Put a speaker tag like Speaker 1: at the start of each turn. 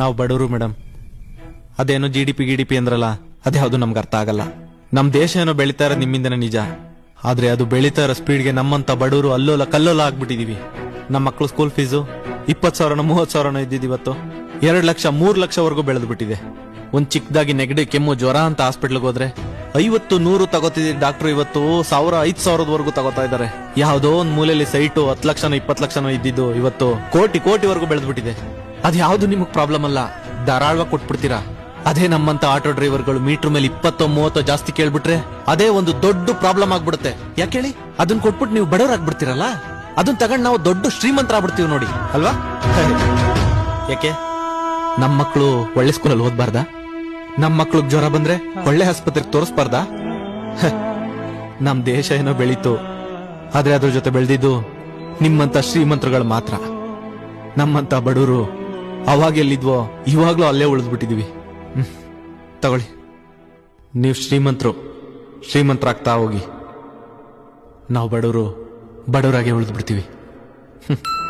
Speaker 1: ನಾವು ಬಡವರು ಮೇಡಮ್ ಅದೇನೋ ಜಿ ಡಿ ಪಿ ಗಿ ಡಿ ಪಿ ಅಂದ್ರಲ್ಲ, ಅದ್ಯಾವುದು ನಮ್ಗೆ ಅರ್ಥ ಆಗಲ್ಲ. ನಮ್ ದೇಶ ಏನೋ ಬೆಳೀತಾ ಇರೋದು ನಿಮ್ಮಿಂದನೇ ನಿಜ. ಆದ್ರೆ ಅದು ಬೆಳೀತಾ ಇರೋ ಸ್ಪೀಡ್ಗೆ ನಮ್ಮಂತ ಬಡವರು ಅಲ್ಲೋಲ ಕಲ್ಲೋಲ ಆಗ್ಬಿಟ್ಟಿದೀವಿ. ನಮ್ಮ ಮಕ್ಕಳು ಸ್ಕೂಲ್ ಫೀಸು ಇಪ್ಪತ್ತು ಸಾವಿರನ, ಮೂವತ್ತು ಸಾವಿರನ ಇದ್ದಿದ್ದು ಇವತ್ತು. ಎರಡು ಲಕ್ಷ, ಮೂರು ಲಕ್ಷವರೆಗೂ ಬೆಳೆದು ಬಿಟ್ಟಿದೆ. ಒಂದ್ ಚಿಕ್ಕದಾಗಿ ನೆಗಡಿ, ಕೆಮ್ಮು, ಜ್ವರ ಅಂತ ಹಾಸ್ಪಿಟ್ಲ್ಗೆ ಹೋದ್ರೆ ಐವತ್ತು, ನೂರು ತಗೋತಿದ್ದ ಡಾಕ್ಟರ್ ಇವತ್ತು ಸಾವಿರ, ಐದ್ ಸಾವಿರದವರೆಗೂ ತಗೋತಾ ಇದ್ದಾರೆ. ಯಾವ್ದೋ ಒಂದ್ ಮೂಲೆಯಲ್ಲಿ ಸೈಟು ಹತ್ತು ಲಕ್ಷನೋ, ಇಪ್ಪತ್ತು ಲಕ್ಷನೋ ಇದ್ದಿದ್ದು ಇವತ್ತು ಕೋಟಿ, ಕೋಟಿವರೆಗೂ ಬೆಳೆದು ಬಿಟ್ಟಿದೆ ಯಾವುದು ನಿಮಗೆ ಪ್ರಾಬ್ಲಮ್ ಅಲ್ಲ? ಧಾರಾಳವಾಗಿ ಕೊಟ್ಬಿಡ್ತೀರಾ? ಅದೇ ನಮ್ಮಂತ ಆಟೋ ಡ್ರೈವರ್ಗಳು ಮೀಟರ್ ಮೇಲೆ ಇಪ್ಪತ್ತೋ ಮೂವತ್ತೋ ಜಾಸ್ತಿ ಕೇಳ್ಬಿಟ್ರೆ ಅದೇ ಒಂದು ದೊಡ್ಡ ಪ್ರಾಬ್ಲಮ್ ಆಗ್ಬಿಡುತ್ತೆ. ಯಾಕೆ ಹೇಳಿ? ಅದನ್ನ ಕೊಟ್ಬಿಟ್ಟು ನೀವು ಬಡವರಾಗ್ಬಿಡ್ತೀರಲ್ಲ? ಅದನ್ನ ತಗೊಂಡು ನಾವು ದೊಡ್ಡ ಶ್ರೀಮಂತರಾಗ್ಬಿಡ್ತೀವಿ ನೋಡಿ, ಅಲ್ವಾ? ಯಾಕೆ? ನಮ್ಮ ಮಕ್ಕಳು ಒಳ್ಳೆ ಸ್ಕೂಲಲ್ಲಿ ಓದ್ಬಾರ್ದ? ನಮ್ಮ ಮಕ್ಳಿಗೆ ಜ್ವರ ಬಂದ್ರೆ ಒಳ್ಳೆ ಆಸ್ಪತ್ರೆಗೆ ತೋರಿಸ್ಬಾರ್ದ? ನಮ್ ದೇಶ ಏನೋ ಬೆಳೀತು. ಆದ್ರೆ ಅದ್ರ ಜೊತೆ ಬೆಳೆದಿದ್ದು ನಿಮ್ಮಂತ ಶ್ರೀಮಂತರುಗಳು ಮಾತ್ರ. ನಮ್ಮಂತ ಬಡವರು ಅವಾಗ ಎಲ್ಲಿದ್ವೋ, ಇವಾಗ್ಲೂ ಅಲ್ಲೇ ಉಳಿದ್ಬಿಟ್ಟಿದೀವಿ. ತಗೊಳ್ಳಿ. ನೀವು ಶ್ರೀಮಂತರು, ಶ್ರೀಮಂತರಾಗ್ತಾ ಹೋಗಿ. ನಾವು ಬಡವರು ಬಡವರಾಗೆ ಉಳಿದ್ಬಿಡ್ತೀವಿ. ಹ್ಮ್.